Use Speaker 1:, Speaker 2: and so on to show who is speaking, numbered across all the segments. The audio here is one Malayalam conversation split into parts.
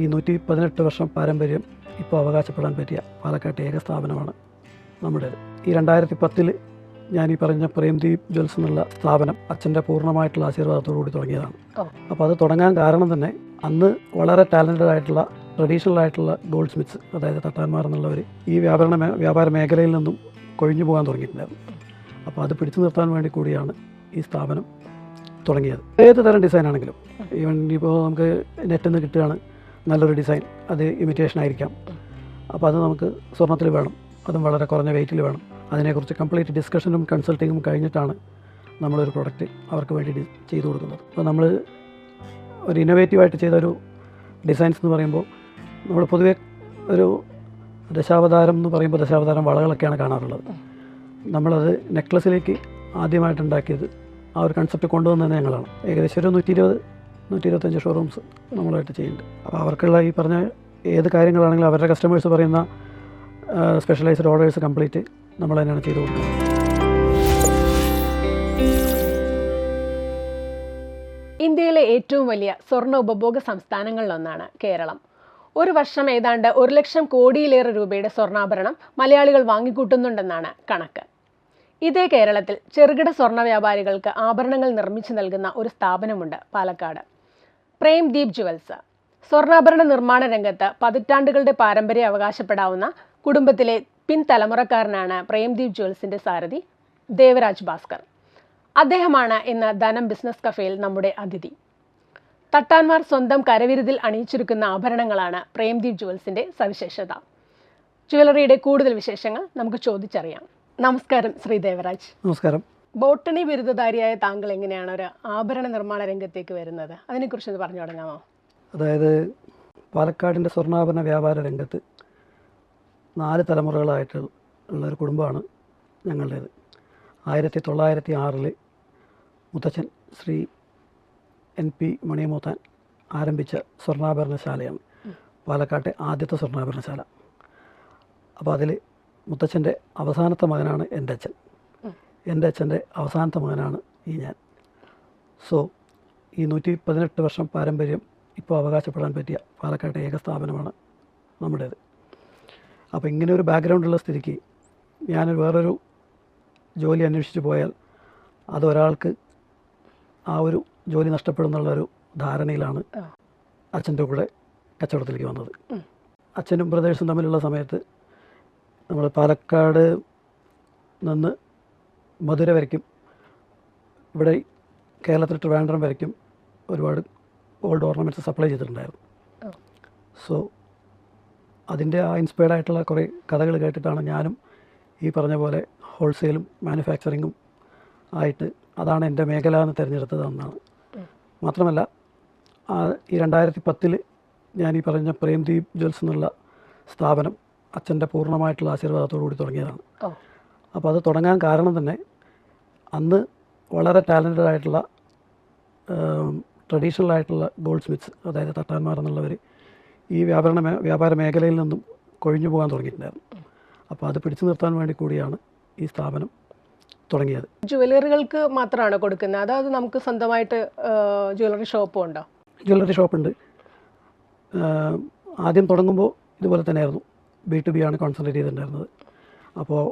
Speaker 1: ഈ നൂറ്റി പതിനെട്ട് വർഷം പാരമ്പര്യം ഇപ്പോൾ അവകാശപ്പെടാൻ പറ്റിയ പാലക്കാട്ടെ ഏക സ്ഥാപനമാണ് നമ്മുടേത്. ഈ രണ്ടായിരത്തി പത്തിൽ ഞാൻ ഈ പറഞ്ഞ പ്രേംദീപ് ജ്വൽസ് എന്നുള്ള സ്ഥാപനം അച്ഛന്റെ പൂർണമായിട്ടുള്ള ആശീർവാദത്തോടു കൂടി തുടങ്ങിയതാണ്. അപ്പോൾ അത് തുടങ്ങാൻ കാരണം തന്നെ അന്ന് വളരെ ടാലന്റഡ് ആയിട്ടുള്ള ട്രഡീഷണൽ ആയിട്ടുള്ള ഗോൾഡ് സ്മിത്സ് അതായത് തട്ടാന്മാർ എന്നുള്ളവർ ഈ വ്യാപാരണ വ്യാപാര മേഖലയിൽ നിന്നും കൊഴിഞ്ഞു പോകാൻ തുടങ്ങിയിട്ടുണ്ടായിരുന്നു. അപ്പോൾ അത് പിടിച്ചു നിർത്താൻ വേണ്ടി കൂടിയാണ് ഈ സ്ഥാപനം തുടങ്ങിയത്. ഏത് തരം ഡിസൈൻ ആണെങ്കിലും ഈവൻ ഇപ്പോൾ നമുക്ക് നെറ്റിൽ നിന്ന് കിട്ടുകയാണ് നല്ലൊരു ഡിസൈൻ അത് ഇമിറ്റേഷൻ ആയിരിക്കാം. അപ്പോൾ അത് നമുക്ക് സ്വർണത്തിൽ വേണം അതും വളരെ കുറഞ്ഞ വെയിറ്റിൽ വേണം. അതിനെക്കുറിച്ച് കംപ്ലീറ്റ് ഡിസ്കഷനും കൺസൾട്ടിങ്ങും കഴിഞ്ഞിട്ടാണ് നമ്മളൊരു പ്രൊഡക്റ്റ് അവർക്ക് വേണ്ടി ചെയ്തു കൊടുക്കുന്നത്. അപ്പോൾ നമ്മൾ ഒരു ഇന്നോവേറ്റീവായിട്ട് ചെയ്തൊരു ഡിസൈൻസ് എന്ന് പറയുമ്പോൾ നമ്മൾ പൊതുവെ ഒരു ദശാവതാരം എന്ന് പറയുമ്പോൾ ദശാവതാരം വളകളൊക്കെയാണ് കാണാറുള്ളത്. നമ്മളത് നെക്ലസിലേക്ക് ആദ്യമായിട്ടുണ്ടാക്കിയത് ആ ഒരു കൺസെപ്റ്റ് കൊണ്ടുവന്നത് ഞങ്ങളാണ്. ഏകദേശം ഒരു നൂറ്റി ഇരുപത് നൂറ്റി ഇരുപത്തഞ്ച് ഷോറൂംസ് നമ്മളായിട്ട് ചെയ്യുന്നുണ്ട്. അപ്പോൾ അവർക്കുള്ള ഈ പറഞ്ഞ ഏത് കാര്യങ്ങളാണെങ്കിലും അവരുടെ കസ്റ്റമേഴ്സ് പറയുന്ന സ്പെഷ്യലൈസ്ഡ് ഓർഡേഴ്സ് കംപ്ലീറ്റ് നമ്മൾ തന്നെയാണ് ചെയ്തു കൊടുക്കുന്നത്.
Speaker 2: ഇന്ത്യയിലെ ഏറ്റവും വലിയ സ്വർണ ഉപഭോഗ സംസ്ഥാനങ്ങളിലൊന്നാണ് കേരളം. ഒരു വർഷം ഏതാണ്ട് ഒരു ലക്ഷം കോടിയിലേറെ രൂപയുടെ സ്വർണാഭരണം മലയാളികൾ വാങ്ങിക്കൂട്ടുന്നുണ്ടെന്നാണ് കണക്ക്. ഇതേ കേരളത്തിൽ ചെറുകിട സ്വർണ വ്യാപാരികൾക്ക് ആഭരണങ്ങൾ നിർമ്മിച്ചു നൽകുന്ന ഒരു സ്ഥാപനമുണ്ട് പാലക്കാട്. പ്രേംദീപ് ജുവൽസ്. സ്വർണാഭരണ നിർമ്മാണ രംഗത്ത് പതിറ്റാണ്ടുകളുടെ പാരമ്പര്യം അവകാശപ്പെടാവുന്ന കുടുംബത്തിലെ പിൻതലമുറക്കാരനാണ് പ്രേംദീപ് ജുവൽസിന്റെ സാരഥി ദേവരാജ് ഭാസ്കർ. അദ്ദേഹമാണ് ഇന്ന് ധനം ബിസിനസ് കഫേയിൽ നമ്മുടെ അതിഥി. തട്ടാൻമാർ സ്വന്തം കരവിരുതിൽ അണിയിച്ചിരിക്കുന്ന ആഭരണങ്ങളാണ് പ്രേംദീപ് ജുവൽസിന്റെ സവിശേഷത. ജുവലറിയുടെ കൂടുതൽ വിശേഷങ്ങൾ നമുക്ക് ചോദിച്ചറിയാം. നമസ്കാരം ശ്രീ ദേവരാജ്.
Speaker 1: നമസ്കാരം.
Speaker 2: ബോട്ടണി ബിരുദധാരിയായ താങ്കൾ എങ്ങനെയാണ് ഒരു ആഭരണ നിർമ്മാണ രംഗത്തേക്ക് വരുന്നത്? അതിനെക്കുറിച്ച് ഒന്ന് പറഞ്ഞു തുടങ്ങാമോ?
Speaker 1: അതായത് പാലക്കാടിന്റെ സ്വർണാഭരണ വ്യാപാര രംഗത്ത് നാല് തലമുറകളായിട്ട് ഉള്ള ഒരു കുടുംബമാണ് ഞങ്ങളുടേത്. ആയിരത്തി തൊള്ളായിരത്തി ആറിൽ മുത്തച്ഛൻ ശ്രീ എൻ പി മണിയമൂത്താൻ ആരംഭിച്ച സ്വർണാഭരണശാലയാണ് പാലക്കാട്ടെ ആദ്യത്തെ സ്വർണാഭരണശാല. അപ്പോൾ അതിൽ മുത്തച്ഛന്റെ അവസാനത്തെ മകനാണ് എന്റെ അച്ഛൻ. എന്റെ അച്ഛന്റെ അവസാനത്തെ മകനാണ് ഈ ഞാൻ. സോ ഈ നൂറ്റി പതിനെട്ട് വർഷം പാരമ്പര്യം ഇപ്പോൾ അവകാശപ്പെടാൻ പറ്റിയ പാലക്കാട്ടെ ഏക സ്ഥാപനമാണ് നമ്മുടേത്. അപ്പോൾ ഇങ്ങനെ ഒരു ബാക്ക്ഗ്രൗണ്ടുള്ള സ്ഥിതിക്ക് ഞാനൊരു വേറൊരു ജോലി അന്വേഷിച്ച് പോയാൽ അതൊരാൾക്ക് ആ ഒരു ജോലി നഷ്ടപ്പെടുന്നുള്ളൊരു ധാരണയിലാണ്. അച്ഛന്റെ കൂടെ കച്ചവടത്തിലേക്ക് വന്നത്. അച്ഛനും ബ്രദേഴ്സും തമ്മിലുള്ള സമയത്ത് നമ്മൾ പാലക്കാട് നിന്ന് മധുര വരയ്ക്കും. ഇവിടെ കേരളത്തിൽ ട്രിവാൻഡ്രം വരയ്ക്കും. ഒരുപാട് ഗോൾഡ് ഓർണമെന്റ്സ് സപ്ലൈ ചെയ്തിട്ടുണ്ടായിരുന്നു. സോ അതിന്റെ ആ ഇൻസ്പയർഡ് ആയിട്ടുള്ള കുറേ കഥകൾ കേട്ടിട്ടാണ് ഞാനും ഈ പറഞ്ഞ പോലെ ഹോൾസെയിലും മാനുഫാക്ചറിങ്ങും ആയിട്ട് അതാണ് എന്റെ മേഖല എന്ന് തിരഞ്ഞെടുത്തത് എന്നാണ്. മാത്രമല്ല ഈ രണ്ടായിരത്തി പത്തിൽ ഞാൻ ഈ പറഞ്ഞ പ്രേംദീപ് ജ്വൽസ് എന്നുള്ള സ്ഥാപനം അച്ഛന്റെ പൂർണമായിട്ടുള്ള ആശീർവാദത്തോടു കൂടി തുടങ്ങിയതാണ് അപ്പോൾ അത് തുടങ്ങാൻ കാരണം തന്നെ അന്ന് വളരെ ടാലന്റഡ് ആയിട്ടുള്ള ട്രഡീഷണൽ ആയിട്ടുള്ള ഗോൾഡ് സ്മിത്സ് അതായത് തട്ടാന്മാർ എന്നുള്ളവർ ഈ വ്യാപാരണ വ്യാപാര മേഖലയിൽ നിന്നും കൊഴിഞ്ഞു പോകാൻ തുടങ്ങിയിട്ടുണ്ടായിരുന്നു. അപ്പോൾ അത് പിടിച്ചു നിർത്താൻ വേണ്ടി കൂടിയാണ് ഈ സ്ഥാപനം തുടങ്ങിയത്.
Speaker 2: ജുവലറികൾക്ക് മാത്രമാണ് കൊടുക്കുന്നത്? അതായത് നമുക്ക് സ്വന്തമായിട്ട് ജ്വല്ലറി ഷോപ്പും ഉണ്ടോ?
Speaker 1: ജ്വല്ലറി ഷോപ്പുണ്ട്. ആദ്യം തുടങ്ങുമ്പോൾ ഇതുപോലെ തന്നെയായിരുന്നു. ബി ടു ബി ആണ് കോൺസെൻട്രേറ്റ് ചെയ്തിട്ടുണ്ടായിരുന്നത്. അപ്പോൾ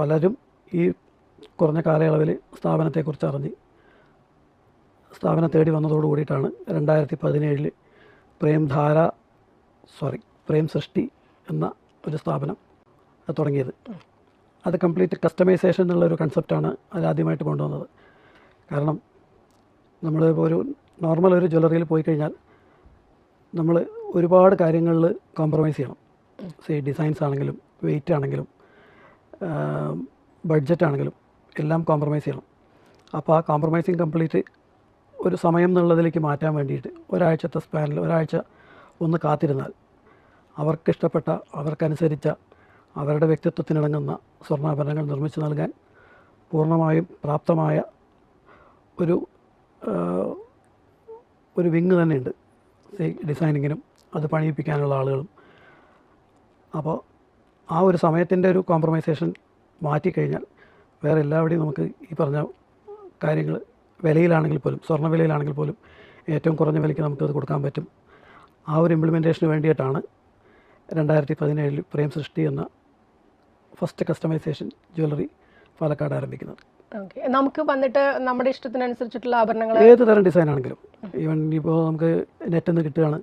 Speaker 1: പലരും ഈ കുറഞ്ഞ കാലയളവിൽ സ്ഥാപനത്തെക്കുറിച്ച് അറിഞ്ഞ് സ്ഥാപനം തേടി വന്നതോടു കൂടിയിട്ടാണ് രണ്ടായിരത്തി പതിനേഴിൽ പ്രേംധാര സോറി പ്രേം സൃഷ്ടി എന്ന ഒരു സ്ഥാപനം തുടങ്ങിയത്. അത് കംപ്ലീറ്റ് കസ്റ്റമൈസേഷൻ എന്നുള്ള ഒരു കൺസെപ്റ്റാണ് അതിലാദ്യമായിട്ട് കൊണ്ടുവന്നത്. കാരണം നമ്മൾ ഒരു നോർമൽ ഒരു ജ്വല്ലറിയിൽ പോയി കഴിഞ്ഞാൽ നമ്മൾ ഒരുപാട് കാര്യങ്ങളിൽ കോംപ്രമൈസ് ചെയ്യണം. സേ ഡിസൈൻസ് ആണെങ്കിലും വെയിറ്റ് ആണെങ്കിലും ബഡ്ജറ്റ് ആണെങ്കിലും എല്ലാം കോംപ്രമൈസ് ചെയ്യണം. അപ്പോൾ ആ കോംപ്രമൈസിങ് കംപ്ലീറ്റ് ഒരു സമയം എന്നുള്ളതിലേക്ക് മാറ്റാൻ വേണ്ടിയിട്ട് ഒരാഴ്ചത്തെ സ്പാനിൽ ഒരാഴ്ച ഒന്ന് കാത്തിരുന്നാൽ അവർക്കിഷ്ടപ്പെട്ട അവർക്കനുസരിച്ച അവരുടെ വ്യക്തിത്വത്തിനിണങ്ങുന്ന സ്വർണാഭരണങ്ങൾ നിർമ്മിച്ചു നൽകാൻ പൂർണമായും പ്രാപ്തമായ ഒരു ഒരു വിങ് തന്നെയുണ്ട്. ഡിസൈനിങ്ങിനും അത് പണിയിപ്പിക്കാനുള്ള ആളുകളും. അപ്പോൾ ആ ഒരു സമയത്തിന്റെ ഒരു കോംപ്രമൈസേഷൻ മാറ്റിക്കഴിഞ്ഞാൽ വേറെ എല്ലാവിടെയും നമുക്ക് ഈ പറഞ്ഞ കാര്യങ്ങൾ വിലയിലാണെങ്കിൽ പോലും സ്വർണ വിലയിലാണെങ്കിൽ പോലും ഏറ്റവും കുറഞ്ഞ വിലയ്ക്ക് നമുക്കത് കൊടുക്കാൻ പറ്റും. ആ ഒരു ഇംപ്ലിമെന്റേഷന് വേണ്ടിയിട്ടാണ് രണ്ടായിരത്തി പതിനേഴിൽ പ്രേം സൃഷ്ടി എന്ന ഫസ്റ്റ് കസ്റ്റമൈസേഷൻ ജ്വല്ലറി പാലക്കാട് ആരംഭിക്കുന്നത്.
Speaker 2: നമുക്ക് വന്നിട്ട് നമ്മുടെ ഇഷ്ടത്തിനനുസരിച്ചിട്ടുള്ള ആഭരണങ്ങൾ
Speaker 1: ഏത് തരം ഡിസൈൻ ആണെങ്കിലും ഈവൻ ഇപ്പോൾ നമുക്ക് നെറ്റിൽ നിന്ന് കിട്ടുകയാണ്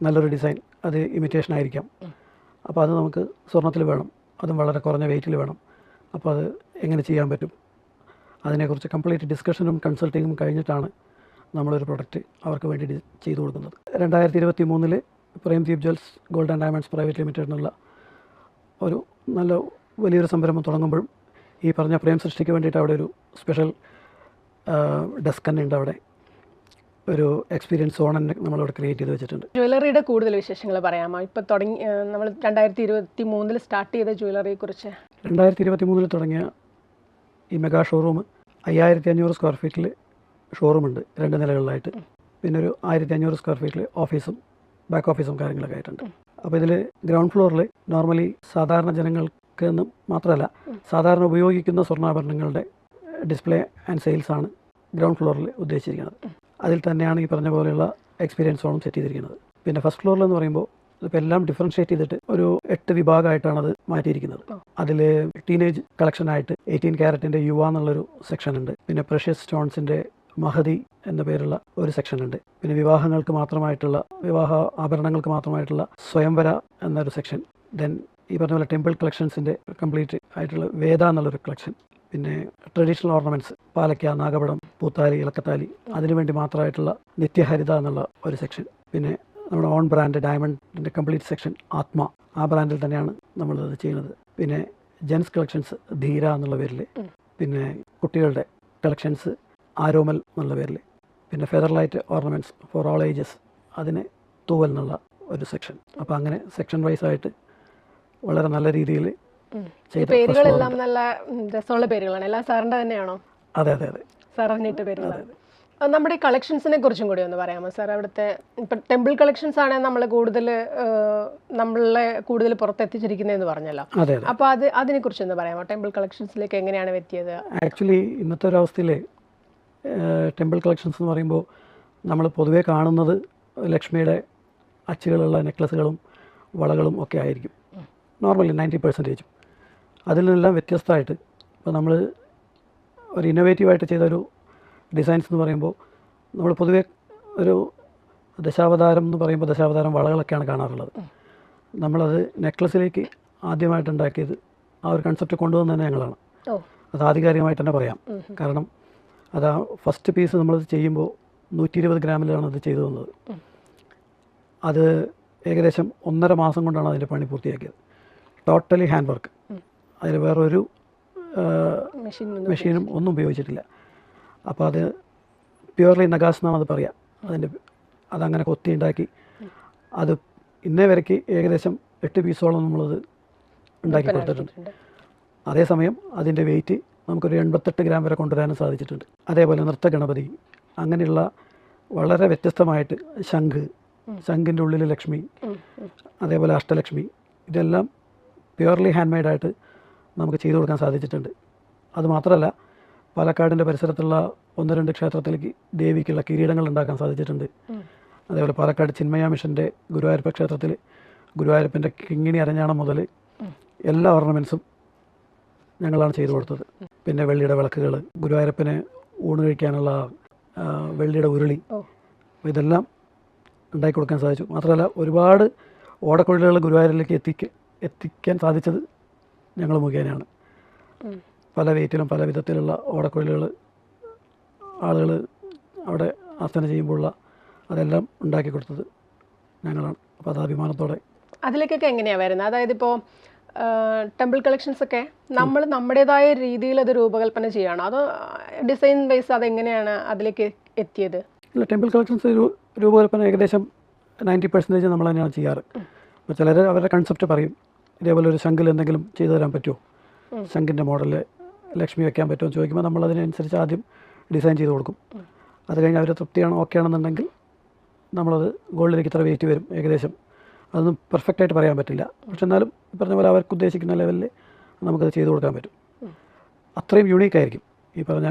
Speaker 1: നല്ലൊരു ഡിസൈൻ അത് ഇമിറ്റേഷൻ ആയിരിക്കാം. അപ്പോൾ അത് നമുക്ക് സ്വർണത്തിൽ വേണം. അതും വളരെ കുറഞ്ഞ വെയിറ്റിൽ വേണം. അപ്പോൾ അത് എങ്ങനെ ചെയ്യാൻ പറ്റും? അതിനെക്കുറിച്ച് കംപ്ലീറ്റ് ഡിസ്കഷനും കൺസൾട്ടിങ്ങും കഴിഞ്ഞിട്ടാണ് നമ്മളൊരു പ്രൊഡക്റ്റ് അവർക്ക് വേണ്ടി ചെയ്തു കൊടുക്കുന്നത്. രണ്ടായിരത്തി ഇരുപത്തി മൂന്നിൽ Prem Deep jewels gold and diamonds private limited എന്നുള്ള ഒരു നല്ല വലിയൊരു സംരംഭം തുടങ്ങുമ്പോഴും ഈ പറഞ്ഞ പ്രേം സൃഷ്ടിക്ക് വേണ്ടിയിട്ട് അവിടെ ഒരു സ്പെഷ്യൽ ഡെസ്ക് തന്നെ ഉണ്ട് അവിടെ. ഒരു എക്സ്പീരിയൻസ് സോൺ തന്നെ നമ്മളിവിടെ ക്രിയേറ്റ് ചെയ്ത് വെച്ചിട്ടുണ്ട്.
Speaker 2: ജ്വല്ലറിയുടെ കൂടുതൽ വിശേഷങ്ങൾ പറയാമോ? ഇപ്പൊ തുടങ്ങി നമ്മൾ രണ്ടായിരത്തി ഇരുപത്തി മൂന്നിൽ സ്റ്റാർട്ട് ചെയ്ത ജ്വല്ലറിയെ കുറിച്ച്.
Speaker 1: രണ്ടായിരത്തി ഇരുപത്തി മൂന്നിൽ തുടങ്ങിയ ഈ മെഗാ ഷോറൂം അയ്യായിരത്തി അഞ്ഞൂറ് സ്ക്വയർ ഫീറ്റിൽ ഷോറൂമുണ്ട് രണ്ട് നിലകളിലായിട്ട്. പിന്നെ ഒരു ആയിരത്തി അഞ്ഞൂറ് സ്ക്വയർ ഫീറ്റിൽ ഓഫീസും ബാക്ക് ഓഫീസും കാര്യങ്ങളൊക്കെ ആയിട്ടുണ്ട്. അപ്പോൾ ഇതിൽ ഗ്രൗണ്ട് ഫ്ലോറിൽ നോർമലി സാധാരണ ജനങ്ങൾക്ക് എന്നും മാത്രമല്ല സാധാരണ ഉപയോഗിക്കുന്ന സ്വർണാഭരണങ്ങളുടെ ഡിസ്പ്ലേ ആൻഡ് സെയിൽസാണ് ആണ് ഗ്രൗണ്ട് ഫ്ലോറിൽ ഉദ്ദേശിച്ചിരിക്കുന്നത്. അതിൽ തന്നെയാണ് ഈ പറഞ്ഞ പോലെയുള്ള എക്സ്പീരിയൻസ് സോണും സെറ്റ് ചെയ്തിരിക്കുന്നത്. പിന്നെ ഫസ്റ്റ് ഫ്ലോറിൽ എന്ന് പറയുമ്പോൾ ഇപ്പോൾ എല്ലാം ഡിഫറൻഷ്യേറ്റ് ചെയ്തിട്ട് ഒരു എട്ട് വിഭാഗമായിട്ടാണ് അത് മാറ്റിയിരിക്കുന്നത്. അതിൽ ടീനേജ് കളക്ഷനായിട്ട് എയ്റ്റീൻ ക്യാരറ്റിന്റെ യുവ എന്നുള്ളൊരു സെക്ഷൻ ഉണ്ട്. പിന്നെ പ്രഷ്യസ് സ്റ്റോൺസിന്റെ മഹതി എന്ന പേരുള്ള ഒരു സെക്ഷൻ ഉണ്ട്. പിന്നെ വിവാഹങ്ങൾക്ക് മാത്രമായിട്ടുള്ള വിവാഹ ആഭരണങ്ങൾക്ക് മാത്രമായിട്ടുള്ള സ്വയംവര എന്നൊരു സെക്ഷൻ ദെൻ ഈ പറഞ്ഞ പോലെ ടെമ്പിൾ കളക്ഷൻസിന്റെ കംപ്ലീറ്റ് ആയിട്ടുള്ള വേദ എന്നുള്ളൊരു കളക്ഷൻ പിന്നെ ട്രഡീഷണൽ ഓർണമെന്റ്സ് പാലക്ക നാഗപടം പൂത്താലി ഇളക്കത്താലി അതിനുവേണ്ടി മാത്രമായിട്ടുള്ള നിത്യഹരിത എന്നുള്ള ഒരു സെക്ഷൻ. പിന്നെ നമ്മുടെ ഓൺ ബ്രാൻഡ് ഡയമണ്ടിന്റെ കംപ്ലീറ്റ് സെക്ഷൻ ആത്മ ആ ബ്രാൻഡിൽ തന്നെയാണ് നമ്മൾ ഇത് ചെയ്യുന്നത്. പിന്നെ ജെൻസ് കളക്ഷൻസ് ധീര എന്നുള്ള പേരിൽ പിന്നെ കുട്ടികളുടെ കളക്ഷൻസ് ആരോമൽ എന്നുള്ള പേരിൽ പിന്നെ feather light ornaments for all ages അതിന് തൂവൽ എന്നുള്ള ഒരു സെക്ഷൻ. അപ്പോൾ അങ്ങനെ സെക്ഷൻ വൈസ് ആയിട്ട് വളരെ നല്ല രീതിയിൽ
Speaker 2: പേരുകളെല്ലാം നല്ല രസമുള്ള പേരുകളാണ്. എല്ലാം സാറിന്റെ തന്നെയാണോ?
Speaker 1: അതെ അതെ അതെ.
Speaker 2: സാർ അറിഞ്ഞിട്ട് പേരുകളാണ് നമ്മുടെ ഈ കളക്ഷൻസിനെ കുറിച്ചും കൂടി ഒന്ന് പറയാമോ? സാർ അവിടുത്തെ ഇപ്പം ടെമ്പിൾ കളക്ഷൻസ് ആണ് നമ്മൾ കൂടുതൽ നമ്മളെ കൂടുതൽ പുറത്തെത്തിച്ചിരിക്കുന്നതെന്ന് പറഞ്ഞല്ലോ. അപ്പോൾ അത് അതിനെ കുറിച്ച് ഒന്ന് പറയാമോ? ടെമ്പിൾ കളക്ഷൻസിലേക്ക് എങ്ങനെയാണ് എത്തിയത്?
Speaker 1: ആക്ച്വലി ഇന്നത്തെ ഒരു അവസ്ഥയിൽ ടെമ്പിൾ കളക്ഷൻസ് എന്ന് പറയുമ്പോൾ നമ്മൾ പൊതുവെ കാണുന്നത് ലക്ഷ്മിയുടെ അച്ചുകളുള്ള നെക്ലസുകളും വളകളും ഒക്കെ ആയിരിക്കും. നോർമലി നയന്റി പെർസെന്റേജും അതിൽ നിന്നെല്ലാം വ്യത്യസ്തമായിട്ട് ഇപ്പോൾ നമ്മൾ ഒരു ഇന്നോവേറ്റീവായിട്ട് ചെയ്ത ഒരു ഡിസൈൻസ് എന്ന് പറയുമ്പോൾ നമ്മൾ പൊതുവെ ഒരു ദശാവതാരം എന്ന് പറയുമ്പോൾ ദശാവതാരം വളകളൊക്കെയാണ് കാണാറുള്ളത്. നമ്മളത് നെക്ലസിലേക്ക് ആദ്യമായിട്ട് ഉണ്ടാക്കിയത് ആ ഒരു കൺസെപ്റ്റ് കൊണ്ടുവന്നത് തന്നെ ഞങ്ങളാണ്. അത് ആധികാരികമായിട്ട് തന്നെ പറയാം. കാരണം അത് ആ ഫസ്റ്റ് പീസ് നമ്മളത് ചെയ്യുമ്പോൾ നൂറ്റി ഇരുപത് ഗ്രാമിലാണ് അത് ചെയ്തു തന്നത്. അത് ഏകദേശം ഒന്നര മാസം കൊണ്ടാണ് അതിന്റെ പണി പൂർത്തിയാക്കിയത്. ടോട്ടലി ഹാൻഡ് വർക്ക് അതിൽ വേറൊരു മെഷീനും ഒന്നും ഉപയോഗിച്ചിട്ടില്ല. അപ്പോൾ അത് പ്യുവർലി നഗാസ് എന്നാണ് അത് പറയുക അതിന്റെ അതങ്ങനെ കൊത്തി ഉണ്ടാക്കി അത് ഇന്നേ വരയ്ക്ക് ഏകദേശം എട്ട് പീസോളം നമ്മളത് ഉണ്ടാക്കി കൊടുത്തിട്ടുണ്ട് അതേസമയം അതിന്റെ വെയിറ്റ് നമുക്കൊരു എൺപത്തെട്ട് ഗ്രാം വരെ കൊണ്ടുവരാനും സാധിച്ചിട്ടുണ്ട്. അതേപോലെ നൃത്ത ഗണപതി അങ്ങനെയുള്ള വളരെ വ്യത്യസ്തമായിട്ട് ശംഖ് ശംഖിന്റെ ഉള്ളിൽ ലക്ഷ്മി അതേപോലെ അഷ്ടലക്ഷ്മി ഇതെല്ലാം പ്യുവർലി ഹാൻഡ് മെയ്ഡായിട്ട് നമുക്ക് ചെയ്തു കൊടുക്കാൻ സാധിച്ചിട്ടുണ്ട്. അതുമാത്രമല്ല പാലക്കാടിന്റെ പരിസരത്തുള്ള ഒന്ന് രണ്ട് ക്ഷേത്രത്തിലേക്ക് ദേവിക്കുള്ള കിരീടങ്ങൾ ഉണ്ടാക്കാൻ സാധിച്ചിട്ടുണ്ട്. അതേപോലെ പാലക്കാട് ചിന്മയ മിഷന്റെ ഗുരുവായൂരപ്പ ക്ഷേത്രത്തിൽ ഗുരുവായൂരപ്പന്റെ കിങ്ങിണി അരഞ്ഞാണം മുതൽ എല്ലാ ഓർണമെൻസും ഞങ്ങളാണ് ചെയ്തു കൊടുത്തത്. പിന്നെ വെള്ളിയുടെ വിളക്കുകൾ ഗുരുവായൂരപ്പന് ഊണ് കഴിക്കാനുള്ള വെള്ളിയുടെ ഉരുളി. ഇതെല്ലാം ഉണ്ടാക്കി കൊടുക്കാൻ സാധിച്ചു. മാത്രമല്ല ഒരുപാട് ഓടക്കുഴലുകൾ ഗുരുവായൂരിലേക്ക് എത്തിക്ക എത്തിക്കാൻ സാധിച്ചത് ഞങ്ങൾ മുഖേനയാണ്. പല വെയിറ്റിലും പല വിധത്തിലുള്ള ഓടക്കുഴലുകൾ ആളുകൾ അവിടെ ആസന ചെയ്യുമ്പോഴുള്ള അതെല്ലാം ഉണ്ടാക്കി കൊടുത്തത് ഞങ്ങളാണ്. അപ്പോൾ അത് അഭിമാനത്തോടെ
Speaker 2: അതിലേക്കൊക്കെ എങ്ങനെയാണ് വരുന്നത്? അതായത് ഇപ്പോൾ ടെമ്പിൾ കളക്ഷൻസ് ഒക്കെ നമ്മൾ നമ്മുടേതായ രീതിയിൽ അത് രൂപകൽപ്പന ചെയ്യണം അത് ഡിസൈൻ വൈസ് അതെങ്ങനെയാണ് അതിലേക്ക് എത്തിയത്?
Speaker 1: ഇല്ല ടെമ്പിൾ കളക്ഷൻസ് രൂപകൽപ്പന ഏകദേശം നയന്റി പെർസെന്റേജ് നമ്മൾ തന്നെയാണ് ചെയ്യാറ്. അപ്പോൾ ചിലർ അവരുടെ കൺസെപ്റ്റ് പറയും ഇതേപോലെ ഒരു ശംഖിൽ എന്തെങ്കിലും ചെയ്തു തരാൻ പറ്റുമോ? ശംഖിന്റെ മോഡൽ ലക്ഷ്മി വെക്കാൻ പറ്റുമോ എന്ന് ചോദിക്കുമ്പോൾ നമ്മൾ അതിനനുസരിച്ച് ആദ്യം ഡിസൈൻ ചെയ്ത് കൊടുക്കും. അത് കഴിഞ്ഞ് അവർ തൃപ്തിയാണ് ഓക്കെ ആണെന്നുണ്ടെങ്കിൽ നമ്മളത് ഗോൾഡിലേക്ക് ഇത്ര വെയിറ്റ് വരും ഏകദേശം. അതൊന്നും പെർഫെക്റ്റ് ആയിട്ട് പറയാൻ പറ്റില്ല. പക്ഷെ എന്നാലും ഈ പറഞ്ഞ പോലെ അവർക്ക് ഉദ്ദേശിക്കുന്ന ലെവലിൽ നമുക്കത് ചെയ്തു കൊടുക്കാൻ പറ്റും. അത്രയും യുണീക്കായിരിക്കും ഈ പറഞ്ഞ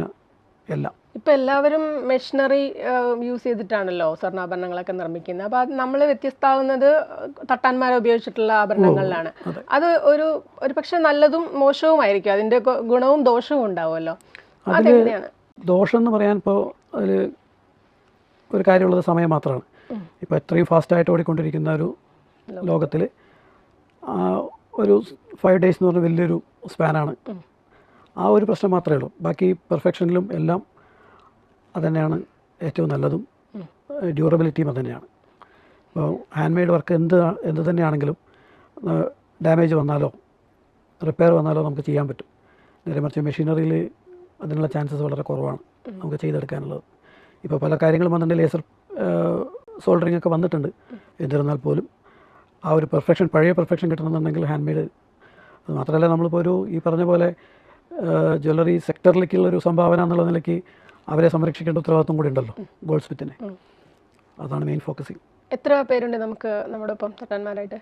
Speaker 1: എല്ലാം.
Speaker 2: ഇപ്പം എല്ലാവരും മെഷീനറി യൂസ് ചെയ്തിട്ടാണല്ലോ സ്വർണാഭരണങ്ങളൊക്കെ നിർമ്മിക്കുന്നത്. അപ്പോൾ അത് നമ്മൾ വ്യത്യസ്തമാവുന്നത് തട്ടാന്മാരെ ഉപയോഗിച്ചിട്ടുള്ള ആഭരണങ്ങളിലാണ്.
Speaker 1: അത്.
Speaker 2: ഒരു ഒരു പക്ഷെ നല്ലതും മോശവും ആയിരിക്കും അതിന്റെ ഗുണവും ദോഷവും ഉണ്ടാവുമല്ലോ. അതെങ്ങനെയാണ്?
Speaker 1: ദോഷം എന്ന് പറയാൻ ഇപ്പോൾ അതിൽ ഒരു കാര്യമുള്ളത് സമയം മാത്രമാണ്. ഇപ്പോൾ എത്രയും ഫാസ്റ്റായിട്ട് ഓടിക്കൊണ്ടിരിക്കുന്ന ഒരു ലോകത്തിൽ ഒരു ഫൈവ് ഡേയ്സ് എന്ന് പറഞ്ഞ വലിയൊരു സ്പാനാണ്. ആ ഒരു പ്രശ്നം മാത്രമേ ഉള്ളൂ. ബാക്കി പെർഫെക്ഷനിലും എല്ലാം അതുതന്നെയാണ് ഏറ്റവും നല്ലതും. ഡ്യൂറബിലിറ്റിയും അത് തന്നെയാണ് ഇപ്പോൾ ഹാൻഡ് മെയ്ഡ് വർക്ക് എന്ത് എന്ത് തന്നെയാണെങ്കിലും ഡാമേജ് വന്നാലോ റിപ്പയർ വന്നാലോ നമുക്ക് ചെയ്യാൻ പറ്റും. നേരെ മറിച്ച് മെഷീനറിയിൽ അതിനുള്ള ചാൻസസ് വളരെ കുറവാണ് നമുക്ക് ചെയ്തെടുക്കാനുള്ളത്. ഇപ്പോൾ പല കാര്യങ്ങളും വന്നിട്ടുണ്ട്. ലേസർ സോൾഡറിങ് ഒക്കെ വന്നിട്ടുണ്ട്. എന്നിരുന്നാൽ പോലും ആ ഒരു പെർഫെക്ഷൻ പഴയ പെർഫെക്ഷൻ കിട്ടണമെന്നുണ്ടെങ്കിൽ ഹാൻഡ് മെയ്ഡ് അത് മാത്രമല്ല നമ്മളിപ്പോൾ ഒരു ഈ പറഞ്ഞ പോലെ ജ്വല്ലറി സെക്ടറിലേക്കുള്ള ഒരു സംഭാവന എന്നുള്ള നിലയ്ക്ക് അവരെ സംരക്ഷിക്കേണ്ട ഉത്തരവാദിത്വം കൂടി ഉണ്ടല്ലോ ഗോൾഡ് സ്മിത്തിനെ അതാണ് മെയിൻ ഫോക്കസിങ്
Speaker 2: എത്ര പേരുണ്ട് നമുക്ക് നമ്മുടെ ഒപ്പം തട്ടാന്മാരായിട്ട്?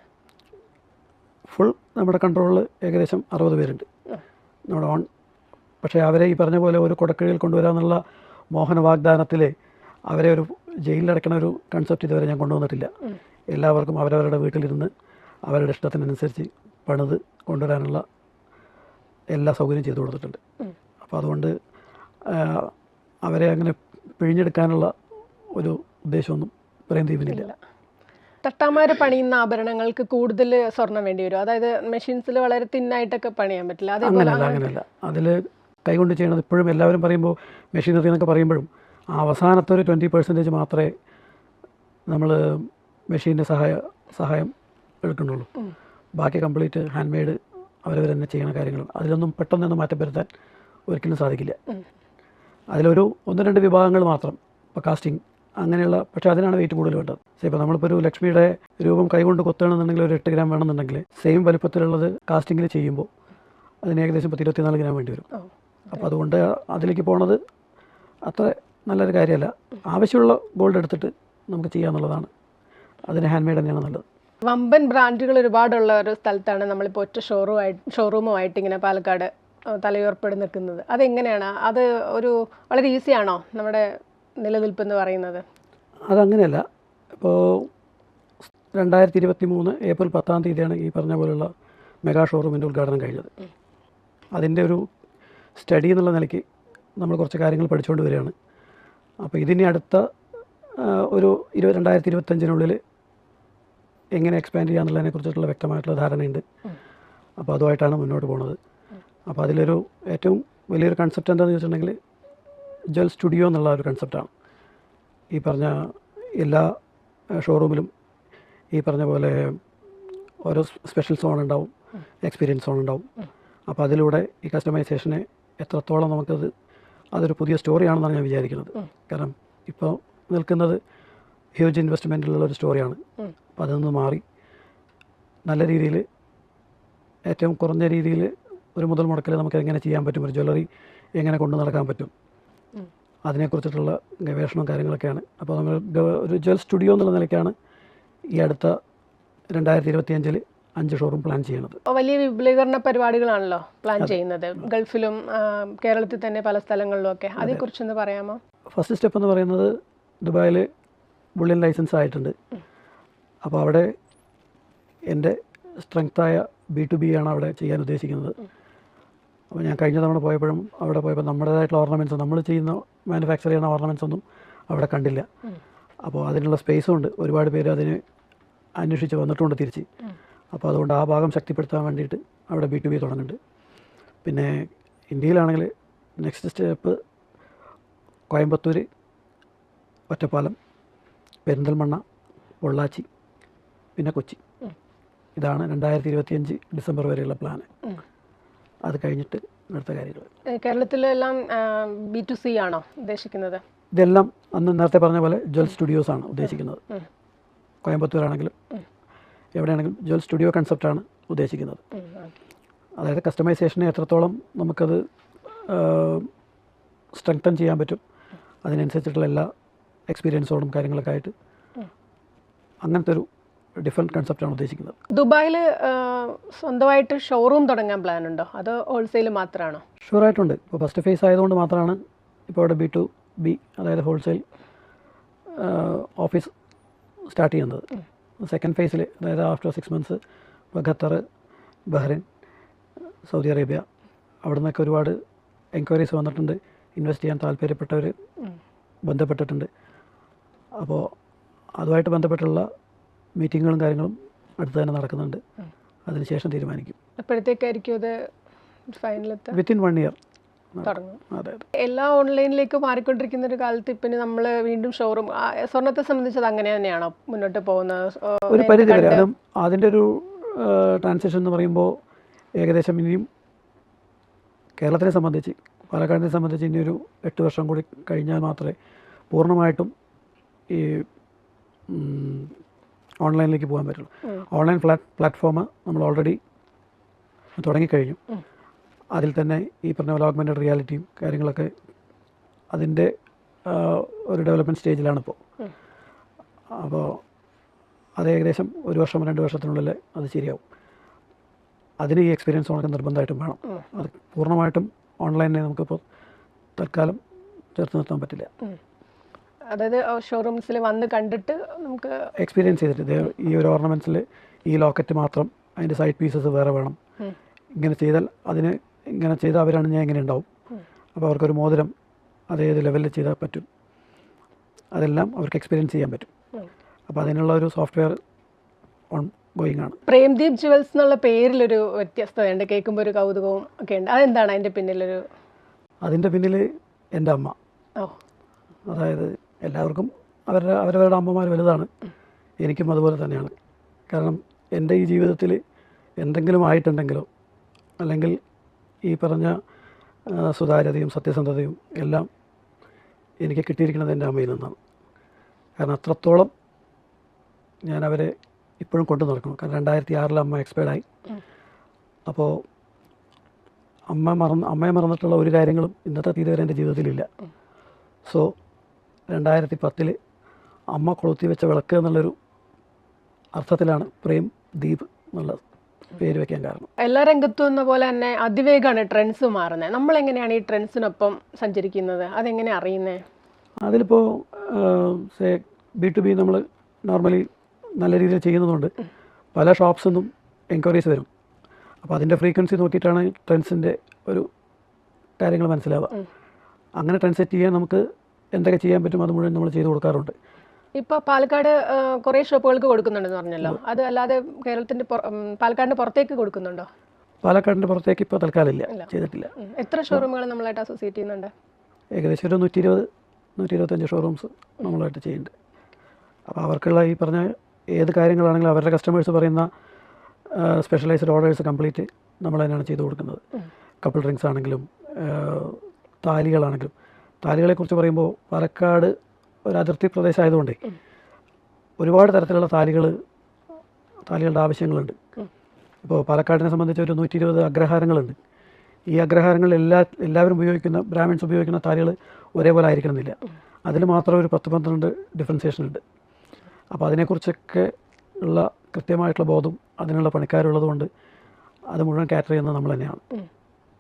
Speaker 1: ഫുൾ നമ്മുടെ കൺട്രോളിൽ ഏകദേശം അറുപത് പേരുണ്ട്. നമ്മുടെ ഓൺ പക്ഷേ അവരെ ഈ പറഞ്ഞ പോലെ ഒരു കൊടക്കഴിയിൽ കൊണ്ടുവരാമെന്നുള്ള മോഹന വാഗ്ദാനത്തിൽ അവരെ ഒരു ജയിലിലടക്കണ ഒരു കൺസെപ്റ്റ് ഇതുവരെ ഞാൻ കൊണ്ടുവന്നിട്ടില്ല. എല്ലാവർക്കും അവരവരുടെ വീട്ടിലിരുന്ന് അവരുടെ ഇഷ്ടത്തിനനുസരിച്ച് പണിത് കൊണ്ടുവരാനുള്ള എല്ലാ സൗകര്യം ചെയ്തു കൊടുത്തിട്ടുണ്ട്. അപ്പോൾ അതുകൊണ്ട് അവരെ അങ്ങനെ പിഴിഞ്ഞെടുക്കാനുള്ള ഒരു ഉദ്ദേശമൊന്നും പ്രേം ദ്വീപിനില്ല.
Speaker 2: തട്ടാമാർ പണിയുന്ന ആഭരണങ്ങൾക്ക് കൂടുതൽ സ്വർണം വേണ്ടി വരും. അതായത് മെഷീൻസിൽ വളരെ തിന്നായിട്ടൊക്കെ പണിയാൻ പറ്റില്ല.
Speaker 1: അങ്ങനെയല്ല അങ്ങനെയല്ല അതിൽ കൈകൊണ്ട് ചെയ്യണത് ഇപ്പോഴും എല്ലാവരും പറയുമ്പോൾ മെഷീനറി എന്നൊക്കെ പറയുമ്പോഴും അവസാനത്തെ ഒരു ട്വന്റി പെർസെന്റേജ് മാത്രമേ നമ്മൾ മെഷീന്റെ സഹായ സഹായം എടുക്കുന്നുള്ളൂ. ബാക്കി കംപ്ലീറ്റ് ഹാൻഡ് മെയ്ഡ് അവരവർ തന്നെ ചെയ്യുന്ന കാര്യങ്ങൾ. അതിലൊന്നും പെട്ടെന്നൊന്നും മാറ്റം വരുത്താൻ ഒരിക്കലും സാധിക്കില്ല. അതിലൊരു ഒന്ന് രണ്ട് വിഭാഗങ്ങൾ മാത്രം. ഇപ്പോൾ കാസ്റ്റിംഗ് അങ്ങനെയുള്ള പക്ഷേ അതിനാണ് വെയിറ്റ് കൂടുതൽ വേണ്ടത്. സേ ഇപ്പോൾ നമ്മളിപ്പോൾ ഒരു ലക്ഷ്മിയുടെ രൂപം കൈകൊണ്ട് കൊത്തണമെന്നുണ്ടെങ്കിൽ ഒരു എട്ട് ഗ്രാം വേണമെന്നുണ്ടെങ്കിൽ സെയിം വലുപ്പത്തിലുള്ളത് കാസ്റ്റിങ്ങിൽ ചെയ്യുമ്പോൾ അതിന് ഏകദേശം പത്ത് ഇരുപത്തിനാല് ഗ്രാം വേണ്ടി വരും. അപ്പോൾ അതുകൊണ്ട് അതിലേക്ക് പോണത് അത്ര നല്ലൊരു കാര്യമല്ല. ആവശ്യമുള്ള ഗോൾഡ് എടുത്തിട്ട് നമുക്ക് ചെയ്യാന്നുള്ളതാണ്. അതിന് ഹാൻഡ് മെയ്ഡ് തന്നെയാണ് നല്ലത്.
Speaker 2: വമ്പൻ ബ്രാൻഡുകൾ ഒരുപാടുള്ള ഒരു സ്ഥലത്താണ് നമ്മളിപ്പോൾ ഒറ്റ ഷോറൂമും ഷോറൂമുമായിട്ട് ഇങ്ങനെ പാലക്കാട് തലയുറപ്പെട് നിൽക്കുന്നത്. അതെങ്ങനെയാണ്? അത് ഒരു വളരെ ഈസിയാണോ നമ്മുടെ നിലനിൽപ്പ് എന്ന് പറയുന്നത്?
Speaker 1: അതങ്ങനെയല്ല. ഇപ്പോൾ രണ്ടായിരത്തി ഇരുപത്തി മൂന്ന് ഏപ്രിൽ പത്താം തീയതിയാണ് ഈ പറഞ്ഞ പോലുള്ള മെഗാ ഷോറൂമിന്റെ ഉദ്ഘാടനം കഴിഞ്ഞത്. അതിന്റെ ഒരു സ്റ്റഡി എന്നുള്ള നിലയ്ക്ക് നമ്മൾ കുറച്ച് കാര്യങ്ങൾ പഠിച്ചുകൊണ്ട് വരികയാണ്. അപ്പോൾ ഇതിനി അടുത്ത ഒരു ഇരുപത് രണ്ടായിരത്തി ഇരുപത്തഞ്ചിനുള്ളിൽ എങ്ങനെ എക്സ്പാൻഡ് ചെയ്യാന്നുള്ളതിനെ കുറിച്ചിട്ടുള്ള വ്യക്തമായിട്ടുള്ള ധാരണയുണ്ട്. അപ്പോൾ അതുമായിട്ടാണ് മുന്നോട്ട് പോകുന്നത് അപ്പോൾ അതിലൊരു ഏറ്റവും വലിയൊരു കൺസെപ്റ്റ് എന്താണെന്ന് ചോദിച്ചിട്ടുണ്ടെങ്കിൽ ജ്വൽ സ്റ്റുഡിയോ എന്നുള്ള ഒരു കൺസെപ്റ്റാണ് ഈ പറഞ്ഞ എല്ലാ ഷോറൂമിലും ഈ പറഞ്ഞ പോലെ ഓരോ സ്പെഷ്യൽ സോൺ ഉണ്ടാവും എക്സ്പീരിയൻസ് സോൺ ഉണ്ടാവും. അപ്പോൾ അതിലൂടെ ഈ കസ്റ്റമൈസേഷനെ എത്രത്തോളം നമുക്കത് അതൊരു പുതിയ സ്റ്റോറിയാണെന്നാണ് ഞാൻ വിചാരിക്കുന്നത്. കാരണം ഇപ്പോൾ നിൽക്കുന്നത് ഹ്യൂജ് ഇൻവെസ്റ്റ്മെന്റിലുള്ള ഒരു സ്റ്റോറിയാണ്. അപ്പോൾ അതിൽ നിന്ന് മാറി. നല്ല രീതിയിൽ ഏറ്റവും കുറഞ്ഞ രീതിയിൽ ഒരു മുതൽ മുടക്കിൽ നമുക്ക് എങ്ങനെ ചെയ്യാൻ പറ്റും? ഒരു ജ്വല്ലറി എങ്ങനെ കൊണ്ടു നടക്കാൻ പറ്റും. അതിനെക്കുറിച്ചിട്ടുള്ള ഗവേഷണവും കാര്യങ്ങളൊക്കെയാണ്. അപ്പോൾ നമ്മൾ ഒരു ജ്വൽ സ്റ്റുഡിയോ എന്നുള്ള നിലയ്ക്കാണ് ഈ അടുത്ത രണ്ടായിരത്തി ഇരുപത്തിയഞ്ചിൽ അഞ്ച് ഷോറൂം പ്ലാൻ ചെയ്യുന്നത്
Speaker 2: വലിയ വിപുലീകരണ പരിപാടികളാണല്ലോ പ്ലാൻ ചെയ്യുന്നത്? ഗൾഫിലും കേരളത്തിൽ തന്നെ പല സ്ഥലങ്ങളിലും ഒക്കെ. അതേക്കുറിച്ചൊന്ന് പറയാമോ?
Speaker 1: ഫസ്റ്റ് സ്റ്റെപ്പ് എന്ന് പറയുന്നത് ദുബായിൽ ബുള്ളിയൻ ലൈസൻസ് ആയിട്ടുണ്ട്. അപ്പോൾ അവിടെ എന്റെ സ്ട്രെങ്ത്തായ ബി ടു ബി ആണ് അവിടെ ചെയ്യാൻ ഉദ്ദേശിക്കുന്നത്. അപ്പോൾ ഞാൻ കഴിഞ്ഞ തവണ പോയപ്പോഴും അവിടെ പോയപ്പോൾ നമ്മുടേതായിട്ടുള്ള ഓർണമെന്റ്സ് നമ്മൾ ചെയ്യുന്ന മാനുഫാക്ചർ ചെയ്യുന്ന ഓർണമെന്റ്സ് ഒന്നും അവിടെ കണ്ടില്ല. അപ്പോൾ അതിനുള്ള സ്പേസും ഉണ്ട്. ഒരുപാട് പേര് അതിന് അന്വേഷിച്ച് വന്നിട്ടുണ്ട് തിരിച്ച്. അപ്പോൾ അതുകൊണ്ട് ആ ഭാഗം ശക്തിപ്പെടുത്താൻ വേണ്ടിയിട്ട് അവിടെ ബി ടു ബി തുടങ്ങുന്നുണ്ട്. പിന്നെ ഇന്ത്യയിലാണെങ്കിൽ നെക്സ്റ്റ് സ്റ്റെപ്പ് കോയമ്പത്തൂർ ഒറ്റപ്പാലം പെരിന്തൽമണ്ണ പൊള്ളാച്ചി പിന്നെ കൊച്ചി. ഇതാണ് രണ്ടായിരത്തി ഇരുപത്തിയഞ്ച് ഡിസംബർ വരെയുള്ള
Speaker 2: പ്ലാൻ
Speaker 1: അത് കഴിഞ്ഞിട്ട് അടുത്ത കാര്യങ്ങൾ
Speaker 2: കേരളത്തിലെല്ലാം ബി ടു സി ആണോ ഉദ്ദേശിക്കുന്നത്?
Speaker 1: ഇതെല്ലാം അന്ന് നേരത്തെ പറഞ്ഞ പോലെ ജ്വൽ സ്റ്റുഡിയോസ് ആണ് ഉദ്ദേശിക്കുന്നത്.
Speaker 2: കോയമ്പത്തൂർ
Speaker 1: കോയമ്പത്തൂരാണെങ്കിലും. എവിടെയാണെങ്കിലും ജ്വൽ സ്റ്റുഡിയോ കൺസെപ്റ്റാണ് ഉദ്ദേശിക്കുന്നത്. അതായത് കസ്റ്റമൈസേഷനെ എത്രത്തോളം നമുക്കത് സ്ട്രെങ്തൻ ചെയ്യാൻ പറ്റും അതിനനുസരിച്ചിട്ടുള്ള എല്ലാ എക്സ്പീരിയൻസോടും കാര്യങ്ങളൊക്കെ ആയിട്ട്. അങ്ങനത്തെ ഒരു ഡിഫറെന്റ് കൺസെപ്റ്റാണ് ഉദ്ദേശിക്കുന്നത്.
Speaker 2: ദുബായിൽ സ്വന്തമായിട്ട് ഷോറൂം തുടങ്ങാൻ പ്ലാൻ ഉണ്ടോ? അതോ ഹോൾസെയിൽ മാത്രമാണോ
Speaker 1: ഷുവറായിട്ടുണ്ട് ഇപ്പോൾ ഫസ്റ്റ് ഫേസ് ആയതുകൊണ്ട് മാത്രമാണ് ഇപ്പോൾ ഇവിടെ ബി ടു ബി അതായത് ഹോൾസെയിൽ ഓഫീസ് സ്റ്റാർട്ട് ചെയ്യുന്നത്. സെക്കൻഡ് ഫേസിൽ അതായത് ആഫ്റ്റർ സിക്സ് മന്ത്സ് ഇപ്പോൾ ഖത്തർ ബഹ്റിൻ സൗദി അറേബ്യ അവിടെ നിന്നൊക്കെ ഒരുപാട് എൻക്വയറീസ് വന്നിട്ടുണ്ട്. ഇൻവെസ്റ്റ് ചെയ്യാൻ താല്പര്യപ്പെട്ടവർ ബന്ധപ്പെട്ടിട്ടുണ്ട്. അപ്പോൾ അതുമായിട്ട് ബന്ധപ്പെട്ടുള്ള മീറ്റിങ്ങുകളും കാര്യങ്ങളും അടുത്ത് തന്നെ നടക്കുന്നുണ്ട്. അതിനുശേഷം തീരുമാനിക്കും.
Speaker 2: എപ്പോഴത്തേക്കായിരിക്കും ഇത് ഫൈനലെത്താൻ
Speaker 1: വിത്തിൻ വൺ ഇയർ
Speaker 2: എല്ലാ ഓൺലൈനിലേക്ക് മാറിക്കൊണ്ടിരിക്കുന്ന ഒരു കാലത്ത് ഇപ്പം നമ്മൾ വീണ്ടും ഷോറൂം സ്വർണത്തെ സംബന്ധിച്ച് അത് അങ്ങനെ തന്നെയാണോ മുന്നോട്ട് പോകുന്നത്
Speaker 1: ഒരു പരിധി വരെ. അതും അതിന്റെ ഒരു ട്രാൻസാക്ഷൻ എന്ന് പറയുമ്പോൾ ഏകദേശം ഇനിയും കേരളത്തിനെ സംബന്ധിച്ച് പാലക്കാടിനെ സംബന്ധിച്ച് ഇനിയൊരു എട്ട് വർഷം കൂടി കഴിഞ്ഞാൽ മാത്രമേ പൂർണമായിട്ടും ഈ ഓൺലൈനിലേക്ക് പോകാൻ പറ്റുള്ളൂ. ഓൺലൈൻ പ്ലാറ്റ് പ്ലാറ്റ്ഫോം നമ്മൾ ഓൾറെഡി തുടങ്ങിക്കഴിഞ്ഞു. അതിൽ തന്നെ ഈ പറഞ്ഞ പോലെ ഓഗ്മെന്റഡ് റിയാലിറ്റിയും കാര്യങ്ങളൊക്കെ അതിന്റെ ഒരു ഡെവലപ്മെന്റ് സ്റ്റേജിലാണ് ഇപ്പോൾ അപ്പോൾ അത് ഏകദേശം ഒരു വർഷം രണ്ട് വർഷത്തിനുള്ളിൽ അത് ശരിയാവും. അതിന് ഈ എക്സ്പീരിയൻസ് നമുക്ക് നിർബന്ധമായിട്ടും വേണം. അത് പൂർണമായിട്ടും ഓൺലൈനിനെ നമുക്കിപ്പോൾ തൽക്കാലം ചേർത്ത് നിർത്താൻ പറ്റില്ല.
Speaker 2: അതായത് ഷോറൂംസിൽ വന്ന് കണ്ടിട്ട് നമുക്ക്
Speaker 1: എക്സ്പീരിയൻസ് ചെയ്തിട്ട് ഈ ഒരു ഓർണമെന്റ്സിൽ ഈ ലോക്കറ്റ് മാത്രം അതിന്റെ സൈഡ് പീസസ് വേറെ വേണം. ഇങ്ങനെ ചെയ്താൽ അതിന് ഇങ്ങനെ ചെയ്ത അവരാണ് ഞാൻ ഇങ്ങനെ ഉണ്ടാവും. അപ്പോൾ അവർക്കൊരു മോതിരം അതേത് ലെവലിൽ ചെയ്താൽ പറ്റും. അതെല്ലാം അവർക്ക് എക്സ്പീരിയൻസ് ചെയ്യാൻ പറ്റും. അപ്പോൾ അതിനുള്ള ഒരു സോഫ്റ്റ്വെയർ ഓൺ ഗോയിങ് ആണ്.
Speaker 2: പ്രേംദീപ് ജുവൽസ് എന്നുള്ള പേരിലൊരു വ്യത്യസ്തതയുണ്ട്. കേൾക്കുമ്പോൾ ഒരു കൗതുകവും ഒക്കെ ഉണ്ട്. അതെന്താണ് അതിന്റെ പിന്നിലൊരു
Speaker 1: അതിന്റെ പിന്നിൽ എന്റെ അമ്മ. അതായത് എല്ലാവർക്കും അവരുടെ അവരവരുടെ അമ്മമാർ വലുതാണ്. എനിക്കും അതുപോലെ തന്നെയാണ്. കാരണം എന്റെ ഈ ജീവിതത്തിൽ എന്തെങ്കിലും ആയിട്ടുണ്ടെങ്കിലോ അല്ലെങ്കിൽ ഈ പറഞ്ഞ സുതാര്യതയും സത്യസന്ധതയും എല്ലാം എനിക്ക് കിട്ടിയിരിക്കുന്നത് എന്റെ അമ്മയിൽ നിന്നാണ്. കാരണം അത്രത്തോളം ഞാൻ അവരെ ഇപ്പോഴും കൊണ്ടു നടക്കണം കാരണം രണ്ടായിരത്തി ആറിൽ അമ്മ എക്സ്പയർഡായി. അപ്പോൾ അമ്മ മറന്ന് അമ്മയെ മറന്നിട്ടുള്ള ഒരു കാര്യങ്ങളും ഇന്നത്തെ തീയതി വരെ എന്റെ ജീവിതത്തിലില്ല. സോ രണ്ടായിരത്തി പത്തിൽ അമ്മ കൊളുത്തി വെച്ച വിളക്ക് എന്നുള്ളൊരു അർത്ഥത്തിലാണ് പ്രേം ദീപ് എന്നുള്ള പേര് വെക്കാൻ കാരണം.
Speaker 2: എല്ലാ രംഗത്തും എന്ന പോലെ തന്നെ അതിവേഗമാണ് ട്രെൻഡ്സ് മാറുന്നത് നമ്മൾ എങ്ങനെയാണ് ഈ ട്രെൻഡ്സിനൊപ്പം സഞ്ചരിക്കുന്നത്? അതെങ്ങനെ അറിയുന്നത്
Speaker 1: അതിലിപ്പോൾ ബി ടു ബി നമ്മൾ നോർമലി നല്ല രീതിയിൽ ചെയ്യുന്നതുകൊണ്ട് പല ഷോപ്സിൽ നിന്നും എൻക്വയറീസ് വരും. അപ്പോൾ അതിന്റെ ഫ്രീക്വൻസി നോക്കിയിട്ടാണ് ട്രെൻഡ്സിന്റെ ഒരു കാര്യങ്ങൾ മനസ്സിലാവുക. അങ്ങനെ ട്രെൻഡ് സെറ്റ് ചെയ്യാൻ നമുക്ക് എന്തൊക്കെ ചെയ്യാൻ പറ്റും അത് മുഴുവൻ നമ്മൾ ചെയ്തു കൊടുക്കാറുണ്ട്.
Speaker 2: ഇപ്പൊ പാലക്കാട് കുറേ ഷോപ്പുകൾക്ക് കൊടുക്കുന്നുണ്ടെന്ന് പറഞ്ഞല്ലോ. അത് അല്ലാതെ കേരളത്തിന്റെ പാലക്കാടിന്റെ പുറത്തേക്ക് കൊടുക്കുന്നുണ്ടോ?
Speaker 1: പാലക്കാടിന്റെ പുറത്തേക്ക് ഇപ്പോൾ തൽക്കാലം ഇല്ല. ചെയ്തിട്ടില്ല.
Speaker 2: എത്ര ഷോറൂമുകൾ നമ്മളായിട്ട് അസോസിയേറ്റ് ചെയ്യുന്നുണ്ട്?
Speaker 1: ഏകദേശം ഒരു നൂറ്റി ഇരുപത് നൂറ്റി ഇരുപത്തഞ്ച് ഷോറൂംസ് നമ്മളായിട്ട് ചെയ്യുന്നുണ്ട്. അപ്പോൾ അവർക്കുള്ള ഈ പറഞ്ഞ ഏത് കാര്യങ്ങളാണെങ്കിലും അവരുടെ കസ്റ്റമേഴ്സ് പറയുന്ന സ്പെഷ്യലൈസ്ഡ് ഓർഡേഴ്സ് കംപ്ലീറ്റ് നമ്മൾ തന്നെയാണ് ചെയ്തു കൊടുക്കുന്നത്. കപ്പിൾ ഡ്രിങ്ക്സ് ആണെങ്കിലും താലികളാണെങ്കിലും. താലികളെക്കുറിച്ച് പറയുമ്പോൾ പാലക്കാട് ഒരു അതിർത്തി പ്രദേശമായതുകൊണ്ട്. ഒരുപാട് തരത്തിലുള്ള താലികൾ താലികളുടെ ആവശ്യങ്ങളുണ്ട്. ഇപ്പോൾ പാലക്കാടിനെ സംബന്ധിച്ച് ഒരു നൂറ്റി ഇരുപത് അഗ്രഹാരങ്ങളുണ്ട് ഈ അഗ്രഹാരങ്ങളിൽ എല്ലാ എല്ലാവരും ഉപയോഗിക്കുന്ന ബ്രാഹ്മിൻസ് ഉപയോഗിക്കുന്ന താലികൾ ഒരേപോലെ ആയിരിക്കണമെന്നില്ല അതിൽ മാത്രം ഒരു പത്ത് പന്ത്രണ്ട് ഡിഫറൻസിയേഷൻ ഉണ്ട് അപ്പോൾ അതിനെക്കുറിച്ചൊക്കെ ഉള്ള കൃത്യമായിട്ടുള്ള ബോധം അതിനുള്ള പണിക്കാരുള്ളത് കൊണ്ട് അത് മുഴുവൻ കാറ്റർ ചെയ്യുന്നത് നമ്മൾ തന്നെയാണ്.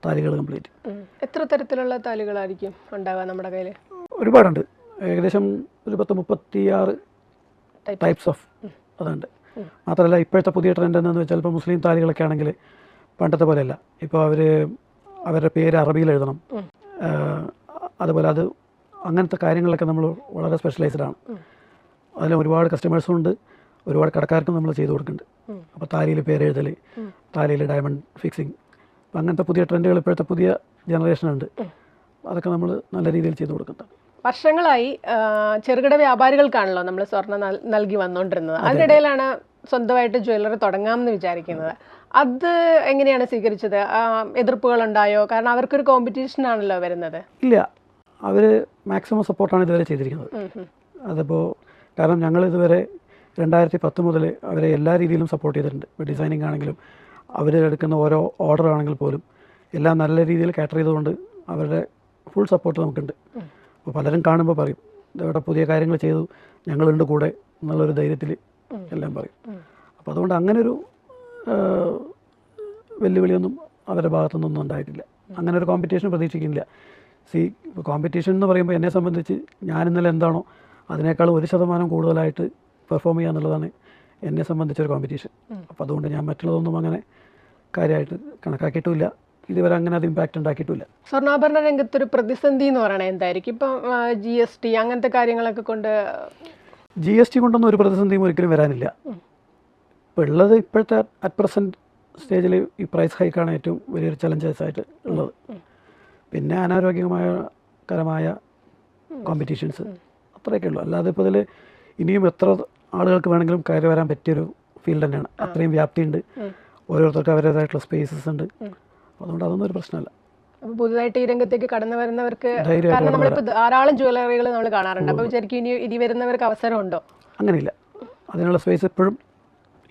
Speaker 1: താലികൾ കംപ്ലീറ്റ്.
Speaker 2: എത്ര തരത്തിലുള്ള താലികളായിരിക്കും ഉണ്ടാവുക നമ്മുടെ കയ്യിൽ
Speaker 1: ഒരുപാടുണ്ട്. ഏകദേശം ഒരു പത്ത് മുപ്പത്തിയാറ്. ടൈപ്സ് ഓഫ് അതുണ്ട്. മാത്രമല്ല ഇപ്പോഴത്തെ പുതിയ ട്രെൻഡ് എന്താണെന്ന് വെച്ചാൽ ഇപ്പോൾ മുസ്ലിം താലികളൊക്കെ ആണെങ്കിൽ പണ്ടത്തെ പോലെയല്ല. ഇപ്പോൾ അവർ അവരുടെ പേര് അറബിയിൽ എഴുതണം. അതുപോലെ അത് അങ്ങനത്തെ കാര്യങ്ങളിലൊക്കെ നമ്മൾ വളരെ സ്പെഷ്യലൈസ്ഡ് ആണ്. അതിൽ ഒരുപാട് കസ്റ്റമേഴ്സും ഉണ്ട്. ഒരുപാട് കടക്കാർക്കും നമ്മൾ ചെയ്തു കൊടുക്കുന്നുണ്ട്. അപ്പോൾ താലിയിൽ പേരെഴുതൽ. താലിയിൽ ഡയമണ്ട് ഫിക്സിങ് അപ്പം അങ്ങനത്തെ പുതിയ ട്രെൻഡുകൾ ഇപ്പോഴത്തെ പുതിയ ജനറേഷൻ ഉണ്ട് അതൊക്കെ നമ്മൾ നല്ല രീതിയിൽ ചെയ്തു കൊടുക്കുന്നുണ്ട്
Speaker 2: വർഷങ്ങളായി ചെറുകിട വ്യാപാരികൾക്കാണല്ലോ നമ്മൾ സ്വർണം നൽ- നൽകി വന്നുകൊണ്ടിരുന്നത് അതിനിടയിലാണ് സ്വന്തമായിട്ട് ജ്വല്ലറി തുടങ്ങാമെന്ന് വിചാരിക്കുന്നത്. അത് എങ്ങനെയാണ് സ്വീകരിച്ചത്? എതിർപ്പുകൾ ഉണ്ടായോ കാരണം അവർക്കൊരു കോമ്പറ്റീഷൻ ആണല്ലോ വരുന്നത്.
Speaker 1: ഇല്ല. അവർ മാക്സിമം സപ്പോർട്ടാണ് ഇതുവരെ ചെയ്തിരിക്കുന്നത്. അതിപ്പോൾ കാരണം ഞങ്ങൾ ഇതുവരെ രണ്ടായിരത്തി പത്ത് മുതൽ അവരെ എല്ലാ രീതിയിലും സപ്പോർട്ട് ചെയ്തിട്ടുണ്ട്. ഇപ്പോൾ ഡിസൈനിങ് ആണെങ്കിലും അവർ എടുക്കുന്ന ഓരോ ഓർഡർ ആണെങ്കിൽ പോലും എല്ലാം നല്ല രീതിയിൽ കാറ്റർ ചെയ്തുകൊണ്ട് അവരുടെ ഫുൾ സപ്പോർട്ട് നമുക്കുണ്ട്. അപ്പോൾ പലരും കാണുമ്പോൾ പറയും ഇവിടെ പുതിയ കാര്യങ്ങൾ ചെയ്തു ഞങ്ങളുണ്ട് കൂടെ എന്നുള്ളൊരു ധൈര്യത്തിൽ എല്ലാം പറയും. അപ്പോൾ അതുകൊണ്ട് അങ്ങനൊരു വെല്ലുവിളിയൊന്നും അവരുടെ ഭാഗത്തുനിന്നൊന്നും ഉണ്ടായിട്ടില്ല. അങ്ങനെ ഒരു കോമ്പറ്റീഷൻ പ്രതീക്ഷിക്കുന്നില്ല. സി കോമ്പറ്റീഷൻ എന്ന് പറയുമ്പോൾ എന്നെ സംബന്ധിച്ച് ഞാൻ ഇന്നലെ എന്താണോ അതിനേക്കാൾ ഒരു ശതമാനം കൂടുതലായിട്ട് പെർഫോം ചെയ്യുക എന്നുള്ളതാണ് എന്നെ സംബന്ധിച്ചൊരു കോമ്പറ്റീഷൻ അപ്പോൾ അതുകൊണ്ട് ഞാൻ മറ്റുള്ളതൊന്നും അങ്ങനെ കാര്യമായിട്ട് കണക്കാക്കിയിട്ടില്ല. ഇതുവരെ അങ്ങനെ അത് ഇമ്പാക്റ്റ് ഉണ്ടാക്കിയിട്ടില്ല.
Speaker 2: സ്വർണാഭരണ രംഗത്തൊരു പ്രതിസന്ധി എന്ന് പറയണത് എന്തായിരിക്കും? ഇപ്പം ജി എസ് ടി അങ്ങനത്തെ കാര്യങ്ങളൊക്കെ കൊണ്ട്
Speaker 1: ജി എസ് ടി കൊണ്ടൊന്നും ഒരു പ്രതിസന്ധിയും ഒരിക്കലും വരാനില്ല. ഇപ്പോൾ ഉള്ളത് ഇപ്പോഴത്തെ അറ്റ് പ്രസന്റ് സ്റ്റേജിൽ ഈ പ്രൈസ് ഹൈക്കാണ് ഏറ്റവും വലിയൊരു ചലഞ്ചസ് ആയിട്ട് ഉള്ളത്. പിന്നെ അനാരോഗ്യമായ കരമായ കോമ്പറ്റീഷൻസ് അത്രയൊക്കെ ഉള്ളൂ. അല്ലാതെ ഇപ്പോൾ ഇതിൽ ഇനിയും എത്ര ആളുകൾക്ക് വേണമെങ്കിലും കയറി വരാൻ പറ്റിയൊരു ഫീൽഡ് തന്നെയാണ്. അത്രയും വ്യാപ്തിയുണ്ട്. ഓരോരുത്തർക്ക് അവരുടേതായിട്ടുള്ള സ്പേസസ് ഉണ്ട്. അതുകൊണ്ട് അതൊന്നും ഒരു പ്രശ്നമല്ല.
Speaker 2: അപ്പോൾ പുതുതായിട്ട് ഈ രംഗത്തേക്ക് കടന്നു വരുന്നവർക്ക് കാരണം നമ്മളിപ്പോൾ ധാരാളം ജ്വല്ലറികൾ നമ്മൾ കാണാറുണ്ട്. അപ്പോൾ വിചാരിക്കും ഇനി ഇനി വരുന്നവർക്ക് അവസരമുണ്ടോ?
Speaker 1: അങ്ങനെയില്ല. അതിനുള്ള സ്പേസ് എപ്പോഴും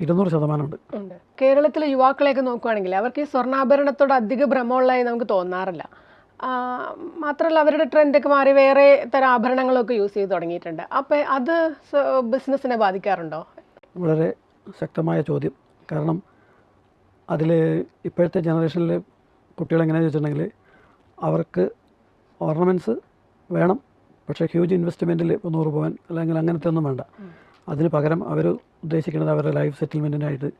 Speaker 1: ഇരുന്നൂറ് ശതമാനമുണ്ട്.
Speaker 2: ഉണ്ട്. കേരളത്തിലെ യുവാക്കളെയൊക്കെ നോക്കുകയാണെങ്കിൽ അവർക്ക് ഈ സ്വർണാഭരണത്തോട് അധിക ഭ്രമമുള്ളതായി നമുക്ക് തോന്നാറില്ല. മാത്രമല്ല അവരുടെ ട്രെൻഡൊക്കെ മാറി വേറെ തരം ആഭരണങ്ങളൊക്കെ യൂസ് ചെയ്ത് തുടങ്ങിയിട്ടുണ്ട്. അപ്പോൾ അത് ബിസിനസ്സിനെ ബാധിക്കാറുണ്ടോ?
Speaker 1: വളരെ ശക്തമായ ചോദ്യം. കാരണം അതിൽ ഇപ്പോഴത്തെ ജനറേഷനിൽ കുട്ടികൾ എങ്ങനെയാണെന്ന് വെച്ചിട്ടുണ്ടെങ്കിൽ അവർക്ക് ഓർണമെന്റ്സ് വേണം. പക്ഷേ ഹ്യൂജ് ഇൻവെസ്റ്റ്മെന്റിൽ ഇപ്പോൾ നൂറ് പോകാൻ അല്ലെങ്കിൽ അങ്ങനത്തെ ഒന്നും വേണ്ട. അതിന് പകരം അവർ ഉദ്ദേശിക്കുന്നത് അവരുടെ ലൈഫ് സെറ്റിൽമെന്റിനായിട്ട്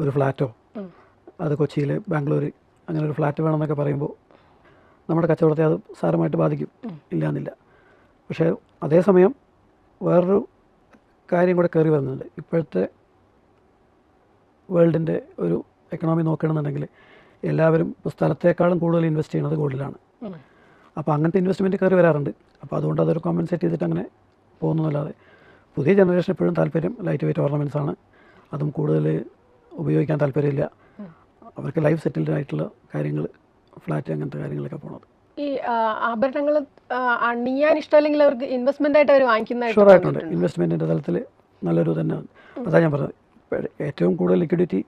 Speaker 1: ഒരു ഫ്ലാറ്റോ അത് കൊച്ചിയിൽ ബാംഗ്ലൂർ അങ്ങനെ ഒരു ഫ്ലാറ്റ് വേണമെന്നൊക്കെ പറയുമ്പോൾ നമ്മുടെ കച്ചവടത്തെ അത് സാരമായിട്ട് ബാധിക്കും. ഇല്ല എന്നില്ല പക്ഷേ അതേസമയം വേറൊരു കാര്യം കൂടെ കയറി വരുന്നുണ്ട്. ഇപ്പോഴത്തെ വേൾഡിന്റെ ഒരു എക്കണോമി നോക്കുകയാണെന്നുണ്ടെങ്കിൽ എല്ലാവരും ഇപ്പോൾ സ്ഥലത്തേക്കാളും കൂടുതൽ ഇൻവെസ്റ്റ് ചെയ്യുന്നത് ഗോൾഡിലാണ്. അപ്പോൾ അങ്ങനത്തെ ഇൻവെസ്റ്റ്മെന്റ് കയറി വരാറുണ്ട്. അപ്പോൾ അതുകൊണ്ട് അതൊരു കോമ്പൻസേറ്റ് ചെയ്തിട്ട് അങ്ങനെ പോകുന്നതല്ലാതെ പുതിയ ജനറേഷൻ എപ്പോഴും താല്പര്യം ലൈറ്റ് വെയിറ്റ് ഓർണമെന്റ്സ് ആണ്. അതും കൂടുതൽ ഉപയോഗിക്കാൻ താല്പര്യമില്ല. അവർക്ക് ലൈഫ് സെറ്റിൽഡ് ആയിട്ടുള്ള കാര്യങ്ങൾ ഫ്ലാറ്റ് അങ്ങനത്തെ കാര്യങ്ങളൊക്കെ പോണത്.
Speaker 2: ഈ ആഭരണങ്ങൾ അണിയാൻ ഇഷ്ടമല്ലെങ്കിൽ അവർക്ക് ഇൻവെസ്റ്റ്മെന്റ് ആയിട്ട് അവർ വാങ്ങിക്കുന്നതായിട്ട്
Speaker 1: ഷുവറായിട്ടുണ്ട് ഇൻവെസ്റ്റ്മെന്റിന്റെ തലത്തിൽ നല്ലൊരു തന്നെ അതാ ഞാൻ പറഞ്ഞത്. ഏറ്റവും കൂടുതൽ ലിക്വിഡിറ്റി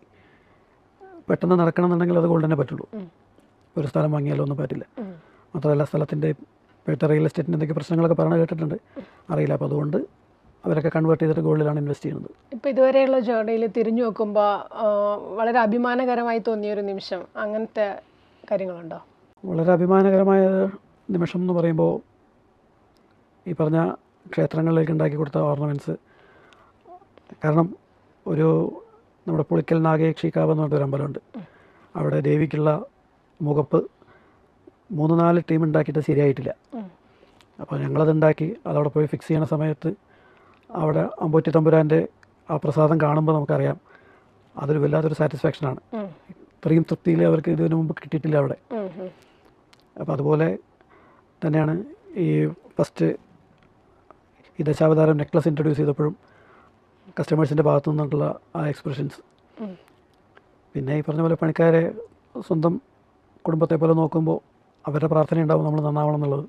Speaker 1: പെട്ടെന്ന് നടക്കണമെന്നുണ്ടെങ്കിൽ അത് ഗോൾഡ് തന്നെ പറ്റുള്ളൂ. ഒരു സ്ഥലം വാങ്ങിയാലോ ഒന്നും പറ്റില്ല. മാത്രമല്ല സ്ഥലത്തിന്റെ ഇപ്പോഴത്തെ റിയൽ എസ്റ്റേറ്റിന്റെ എന്തൊക്കെ പ്രശ്നങ്ങളൊക്കെ പറഞ്ഞു കേട്ടിട്ടുണ്ട്. അറിയില്ല. അപ്പോൾ അതുകൊണ്ട് അവരൊക്കെ കൺവേർട്ട് ചെയ്തിട്ട് ഗോൾഡിലാണ് ഇൻവെസ്റ്റ് ചെയ്യുന്നത്.
Speaker 2: ഇപ്പോൾ ഇതുവരെയുള്ള ജേർണിയിൽ തിരിഞ്ഞു നോക്കുമ്പോൾ വളരെ അഭിമാനകരമായി തോന്നിയ ഒരു നിമിഷം അങ്ങനത്തെ കാര്യങ്ങളുണ്ടോ?
Speaker 1: വളരെ അഭിമാനകരമായ നിമിഷം എന്ന് പറയുമ്പോൾ ഈ പറഞ്ഞ ക്ഷേത്രങ്ങളിലേക്ക് ഉണ്ടാക്കി കൊടുത്ത ഓർണമെന്റ്സ് കാരണം ഒരു നമ്മുടെ പുളിക്കൽ നാഗേക്ഷിക്കാവ് എന്ന് പറഞ്ഞൊരു അമ്പലമുണ്ട്. അവിടെ ദേവിക്കുള്ള മുഖപ്പ് മൂന്ന് നാല് ടീം ഉണ്ടാക്കിയിട്ട് ശരിയായിട്ടില്ല. അപ്പോൾ ഞങ്ങളത് ഉണ്ടാക്കി അതവിടെ പോയി ഫിക്സ് ചെയ്യണ സമയത്ത് അവിടെ അമ്പൂറ്റി തമ്പുരാന്റെ ആ പ്രസാദം കാണുമ്പോൾ നമുക്കറിയാം. അതൊരു വല്ലാത്തൊരു സാറ്റിസ്ഫാക്ഷനാണ്
Speaker 2: ഉം.
Speaker 1: ഇത്രയും തൃപ്തിയിൽ അവർക്ക് ഇതിനു മുമ്പ് കിട്ടിയിട്ടില്ല അവിടെ. അപ്പോൾ അതുപോലെ തന്നെയാണ് ഈ ഫസ്റ്റ് ഈ ദശാവതാരം നെക്ലസ് ഇൻട്രൊഡ്യൂസ് ചെയ്തപ്പോഴും കസ്റ്റമേഴ്സിന്റെ ഭാഗത്തു നിന്നുള്ള ആ എക്സ്പ്രഷൻസ് പിന്നെ ഈ പറഞ്ഞ പോലെ പണിക്കാരെ സ്വന്തം കുടുംബത്തെ പോലെ നോക്കുമ്പോൾ അവരുടെ പ്രാർത്ഥന ഉണ്ടാവും നമ്മൾ നന്നാവണം എന്നുള്ളത്.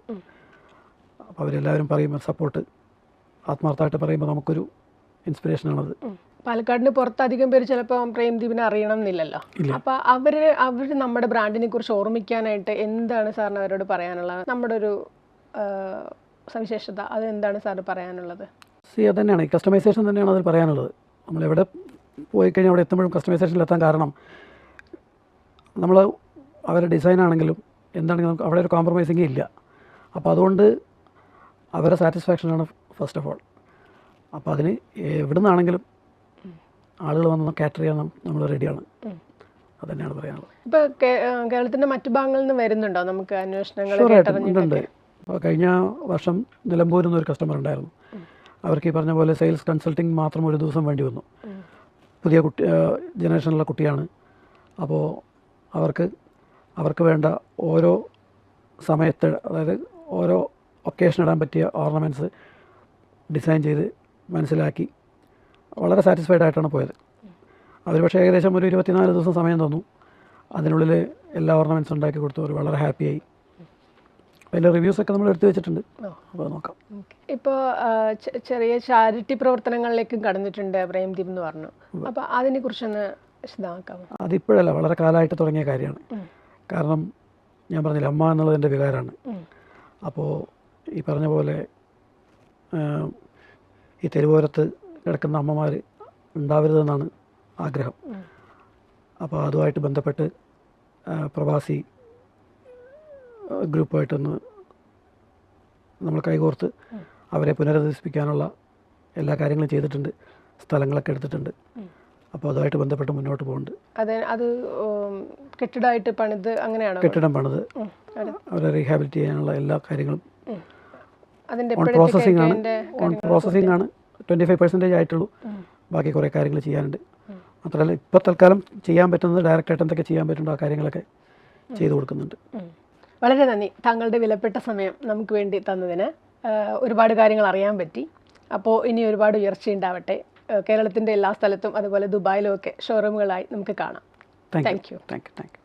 Speaker 1: അപ്പോൾ അവരെല്ലാവരും പറയുമ്പോൾ സപ്പോർട്ട് ആത്മാർത്ഥമായിട്ട് പറയുമ്പോൾ നമുക്കൊരു ഇൻസ്പിറേഷനാണത്.
Speaker 2: പാലക്കാടിന് പുറത്ത് അധികം പേര് ചിലപ്പോൾ പ്രേംദീപിനെ അറിയണം എന്നില്ലല്ലോ. അപ്പൊ അവർ അവർ നമ്മുടെ ബ്രാൻഡിനെ കുറിച്ച് ഓർമ്മിക്കാനായിട്ട് എന്താണ് സാറിന് അവരോട് പറയാനുള്ളത്? നമ്മുടെ ഒരു സവിശേഷത അത് എന്താണ് സാറിന് പറയാനുള്ളത്?
Speaker 1: സി അത് തന്നെയാണ്. കസ്റ്റമൈസേഷൻ തന്നെയാണ് അതിൽ പറയാനുള്ളത്. നമ്മൾ എവിടെ പോയി കഴിഞ്ഞാൽ അവിടെ എത്തുമ്പോഴും കസ്റ്റമൈസേഷനിൽ എത്താൻ കാരണം നമ്മൾ അവരുടെ ഡിസൈൻ ആണെങ്കിലും എന്താണെങ്കിലും നമുക്ക് അവിടെ ഒരു കോംപ്രമൈസിങ് ഇല്ല. അപ്പോൾ അതുകൊണ്ട് അവരുടെ സാറ്റിസ്ഫാക്ഷനാണ് ഫസ്റ്റ് ഓഫ് ഓൾ അപ്പോൾ അതിന് എവിടെ നിന്നാണെങ്കിലും ആളുകൾ വന്ന് കാറ്റർ ചെയ്യാൻ നമ്മൾ റെഡിയാണ്
Speaker 2: അതന്നെയാണ്
Speaker 1: അത് തന്നെയാണ് പറയാനുള്ളത്.
Speaker 2: ഇപ്പൊ കേരളത്തിന്റെ കേരളത്തിന്റെ മറ്റു ഭാഗങ്ങളിൽ നിന്ന് വരുന്നുണ്ടോ? നമുക്ക് അന്വേഷണങ്ങൾ
Speaker 1: ഉണ്ട് അപ്പോൾ കഴിഞ്ഞ വർഷം നിലമ്പൂരിൽ നിന്ന് ഒരു കസ്റ്റമർ ഉണ്ടായിരുന്നു അവർക്ക് ഈ പറഞ്ഞ പോലെ സെയിൽസ് കൺസൾട്ടിങ് മാത്രം ഒരു ദിവസം വേണ്ടി വന്നു. പുതിയ കുട്ടി ജനറേഷനിലുള്ള കുട്ടിയാണ്. അപ്പോൾ അവർക്ക് അവർക്ക് വേണ്ട ഓരോ സമയത്ത് അതായത് ഓരോ ഒക്കേഷൻ ഇടാൻ പറ്റിയ ഓർണമെന്റ്സ് ഡിസൈൻ ചെയ്ത് മനസ്സിലാക്കി. വളരെ സാറ്റിസ്ഫൈഡ് ആയിട്ടാണ് പോയത്. അവർ പക്ഷേ ഏകദേശം ഒരു ഇരുപത്തിനാല് ദിവസം സമയം തന്നു. അതിനുള്ളിൽ എല്ലാ ഓർണമെന്റ്സ് ഉണ്ടാക്കി കൊടുത്തു. അവർ വളരെ ഹാപ്പിയായി അതിന്റെ റിവ്യൂസൊക്കെ നമ്മൾ എടുത്തു വെച്ചിട്ടുണ്ട്. അപ്പോൾ നോക്കാം.
Speaker 2: ഇപ്പോൾ ചെറിയ ചാരിറ്റി പ്രവർത്തനങ്ങളിലേക്കും കടന്നിട്ടുണ്ട് പ്രേംദീപ് എന്ന് പറഞ്ഞു. അപ്പോൾ അതിനെ കുറിച്ചൊന്ന് വിശദമാക്കാമോ?
Speaker 1: അതിപ്പോഴല്ല വളരെ കാലമായിട്ട് തുടങ്ങിയ കാര്യമാണ്. കാരണം ഞാൻ പറഞ്ഞില്ല അമ്മ എന്നുള്ളത് എന്റെ വികാരമാണ് അപ്പോൾ ഈ പറഞ്ഞ പോലെ ഈ തെരുവോരത്ത് കിടക്കുന്ന അമ്മമാർ ഉണ്ടാവരുതെന്നാണ് ആഗ്രഹം. അപ്പോൾ അതുമായിട്ട് ബന്ധപ്പെട്ട് പ്രവാസി ഗ്രൂപ്പായിട്ടൊന്ന് നമ്മൾ കൈകോർത്ത് അവരെ പുനരധിവസിപ്പിക്കാനുള്ള എല്ലാ കാര്യങ്ങളും ചെയ്തിട്ടുണ്ട്. സ്ഥലങ്ങളൊക്കെ എടുത്തിട്ടുണ്ട്. അപ്പോൾ അതുമായിട്ട് ബന്ധപ്പെട്ട് മുന്നോട്ട് പോകുന്നുണ്ട്.
Speaker 2: അത് അത് കെട്ടിടമായിട്ട് പണിത് അങ്ങനെയാണ്?
Speaker 1: കെട്ടിടം പണിത്. അവരെ റീഹാബിലിറ്റ് ചെയ്യാനുള്ള എല്ലാ കാര്യങ്ങളും ഓൺ പ്രോസസ്സിംഗ് ആണ്. ഓൺ പ്രോസസ്സിംഗ് ആണ്. ട്വന്റി ഫൈവ് പെർസെന്റേജ് ആയിട്ടുള്ളൂ. ബാക്കി കുറേ കാര്യങ്ങൾ ചെയ്യാനുണ്ട്. മാത്രമല്ല ഇപ്പോൾ തൽക്കാലം ചെയ്യാൻ പറ്റുന്നത് ഡയറക്റ്റായിട്ട് എന്തൊക്കെ ചെയ്യാൻ പറ്റുന്നുണ്ടോ ആ കാര്യങ്ങളൊക്കെ ചെയ്തു കൊടുക്കുന്നുണ്ട്.
Speaker 2: വളരെ നന്ദി. താങ്കളുടെ വിലപ്പെട്ട സമയം നമുക്ക് വേണ്ടി തന്നതിന്. ഒരുപാട് കാര്യങ്ങൾ അറിയാൻ പറ്റി. അപ്പോൾ ഇനി ഒരുപാട് ഉയർച്ചയുണ്ടാവട്ടെ ഉണ്ടാവട്ടെ. കേരളത്തിന്റെ എല്ലാ സ്ഥലത്തും അതുപോലെ ദുബായിലും ഒക്കെ ഷോറൂമുകളായി നമുക്ക് കാണാം.
Speaker 1: Thank you thank you thank you